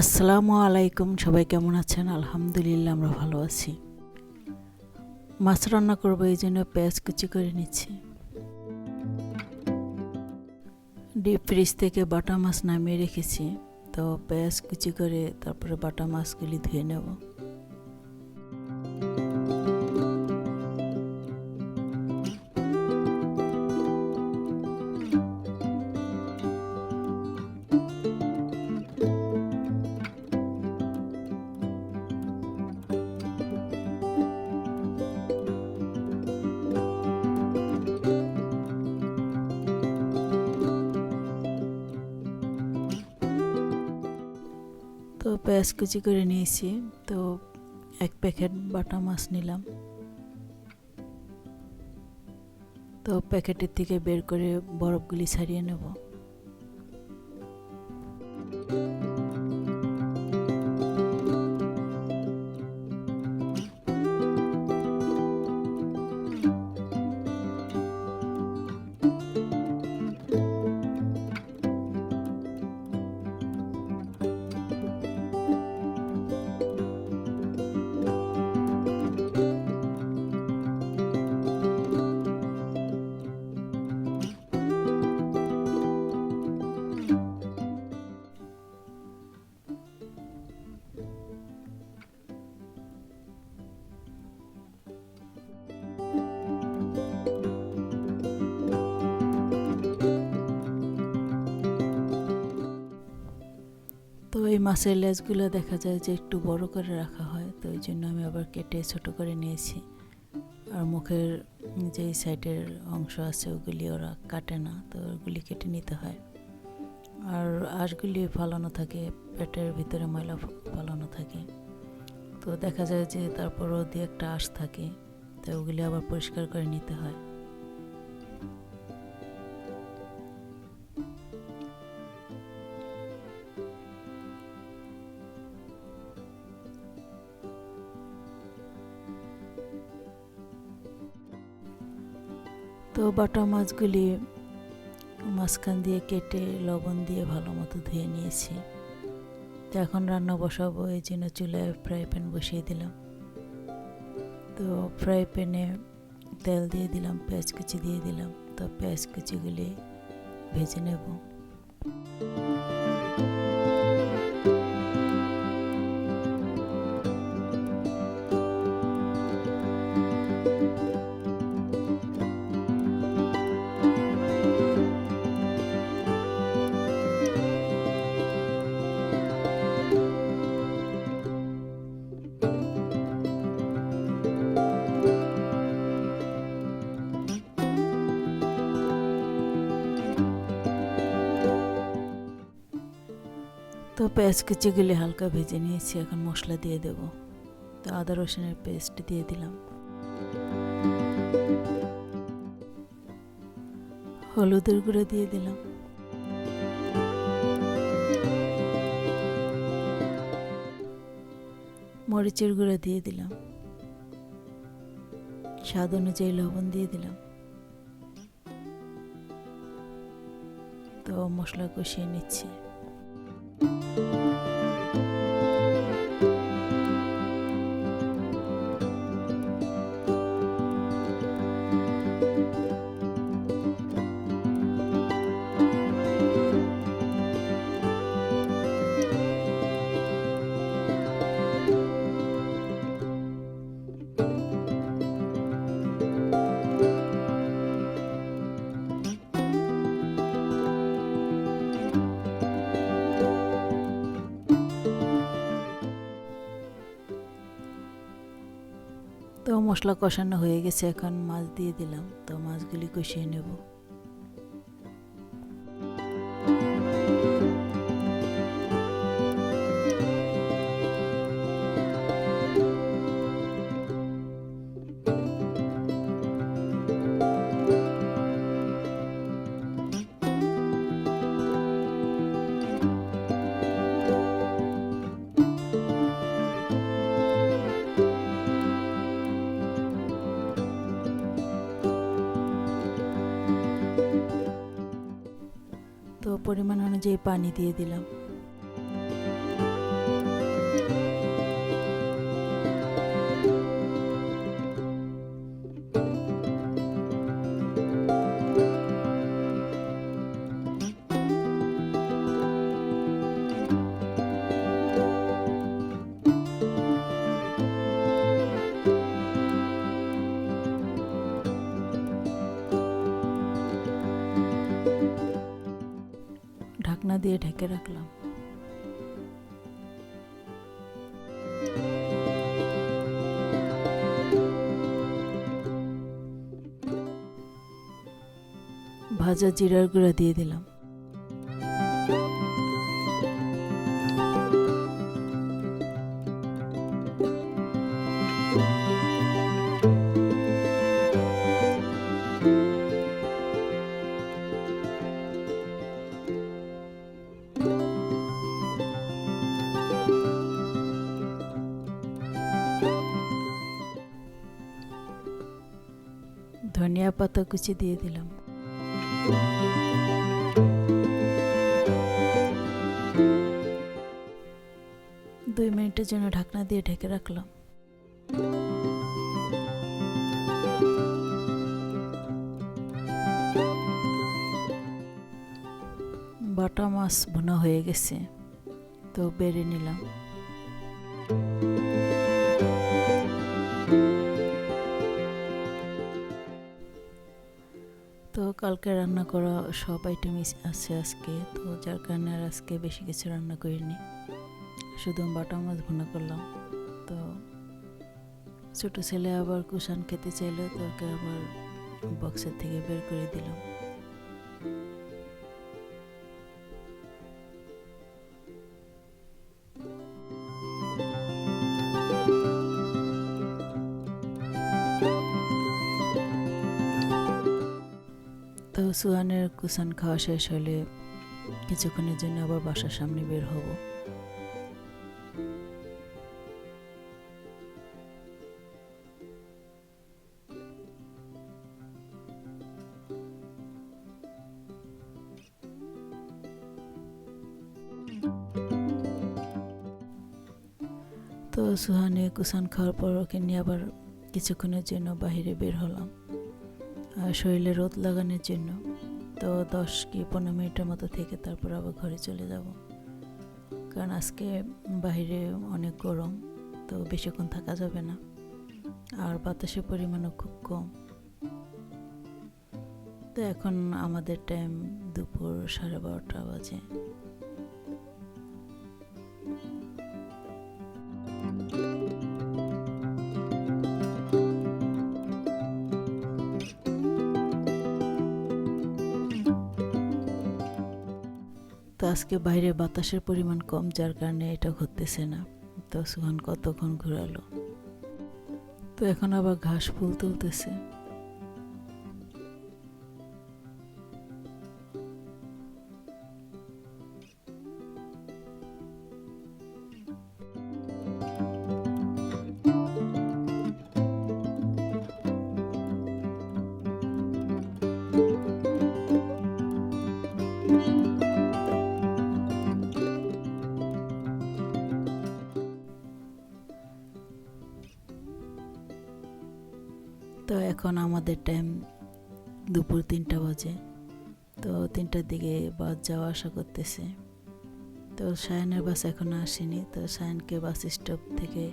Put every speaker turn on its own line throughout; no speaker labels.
আসসালামু আলাইকুম, সবাই কেমন আছেন? আলহামদুলিল্লাহ, আমরা ভালো আছি। মাছ রান্না করব, এই জন্য পেঁয়াজ কুচি করে নিচ্ছি। ডিপ ফ্রিজ থেকে বাটা মাছ নামিয়ে রেখেছি। তো পেঁয়াজ কুচি করে তারপরে বাটা মাছগুলি ধুয়ে নেব। পেঁয়াজ কুচি করে নিয়েছি, তো এক প্যাকেট বাটা মাছ নিলাম। তো প্যাকেটের থেকে বের করে বরফগুলি ছাড়িয়ে নেব। মাছের লেজগুলো দেখা যায় যে একটু বড় করে রাখা হয়, তো ওই জন্য আমি আবার কেটে ছোট করে নিয়েছি। আর মুখের যে সাইডের অংশ আছে ওগুলি ওরা কাটে না, তো ওগুলি কেটে নিতে হয়। আর আঁশগুলি ফালানো থাকে, পেটের ভিতরে ময়লা ফালানো থাকে। তো দেখা যায় যে তারপরও দিয়ে একটা আঁশ থাকে, তো ওগুলি আবার পরিষ্কার করে নিতে হয়। বাটা মাছগুলি মাঝখান দিয়ে কেটে লবণ দিয়ে ভালো মতো ধুয়ে নিয়েছি। তো এখন রান্না বসাবো, এই জন্য চুলায় ফ্রাই প্যান বসিয়ে দিলাম। তো ফ্রাই প্যানে তেল দিয়ে দিলাম, পেঁয়াজ কুচি দিয়ে দিলাম। তো পেঁয়াজ কুচিগুলি ভেজে নেব। তো পেঁয়াজ কুচিগুলি হালকা ভেজে নিয়েছি, এখন মশলা দিয়ে দেব। তো আদা রসুনের পেস্ট দিয়ে দিলাম। হলুদের গুঁড়ো দিয়ে দিলাম। মরিচের গুঁড়ো দিয়ে দিলাম। স্বাদ অনুযায়ী লবণ দিয়ে দিলাম। তো মশলা কষিয়ে নিচ্ছি। মশলা কষানো হয়ে গেছে এখন মাছ দিয়ে দিলাম তো মাছগুলি কষিয়ে নেব। পরিমাণ অনুযায়ী পানি দিয়ে দিলাম। দিয়ে ঢেকে রাখলাম। ভাজা জিরার গুঁড়া দিয়ে দিলাম। পাতা কুচি দিয়ে দিলাম। দুই মিনিটের জন্য ঢাকনা দিয়ে ঢেকে রাখলাম। বাটা মাছ ভুনা হয়ে গেছে, তো বেড়ে নিলাম। কালকে রান্না করা সব আইটেমই আছে আজকে, তো যার কারণে আর আজকে বেশি কিছু রান্না করিনি। শুধু বাটা মাছ ভুনা করলাম। তো ছোটো ছেলে আবার কুষাণ খেতে চাইলো তাকে আবার বক্সের থেকে বের করে দিলাম। সুহানের কুসান খাওয়া শেষ হলে কিছুক্ষণের জন্য আবার বাসার সামনে বের হব। তো সুহানে কুসান খাওয়ার পর ওকে নিয়ে আবার কিছুক্ষণের জন্য বাইরে বের হলাম। শরীরে রোদ লাগানোর জন্য। তো দশ কি পনেরো মিনিটের মতো থেকে তারপর আবার ঘরে চলে যাব। কারণ আজকে বাইরে অনেক গরম, তো বেশিক্ষণ থাকা যাবে না। আর বাতাসের পরিমাণও খুব কম। তো এখন আমাদের টাইম দুপুর সাড়ে বারোটা বাজে। তো আজকে বাইরে বাতাসের পরিমাণ কম, যার কারণে এটা ঘুরতেছে না। তো সুহান কতক্ষণ ঘুরালো? তো এখন আবার ঘাস ফুল তুলতেছে। তো এখন আমাদের টাইম দুপুর তিনটা বাজে। তো তিনটার দিকে বাস যাওয়া আসা করতেছে। তো সায়নের বাস এখনও আসেনি। তো সায়নকে বাস স্টপ থেকে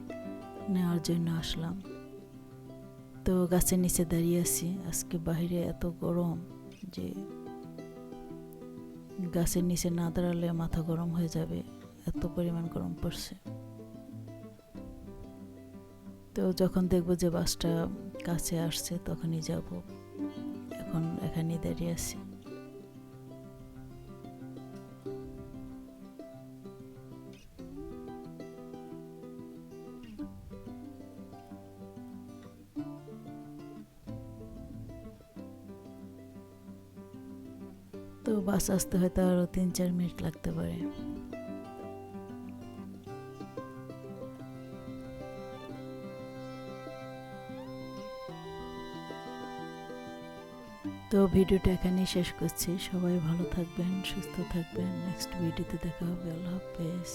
নেওয়ার জন্য আসলাম। তো গাছের নিচে দাঁড়িয়ে আছি। আজকে বাইরে এত গরম যে গাছের নিচে না দাঁড়ালে মাথা গরম হয়ে যাবে। এত পরিমাণ গরম পড়ছে। তো যখন দেখব যে বাসটা কাছে আসছে, তখনই যাব। এখন এখানেই দাঁড়িয়ে আছি। তো বাস আসতে হয়তো আরও তিন চার মিনিট লাগতে পারে। তো ভিডিওটা এখানেই শেষ করছি। সবাই ভালো থাকবেন, সুস্থ থাকবেন। নেক্সট ভিডিওতে দেখা হবে। আল্লাহ হাফেজ।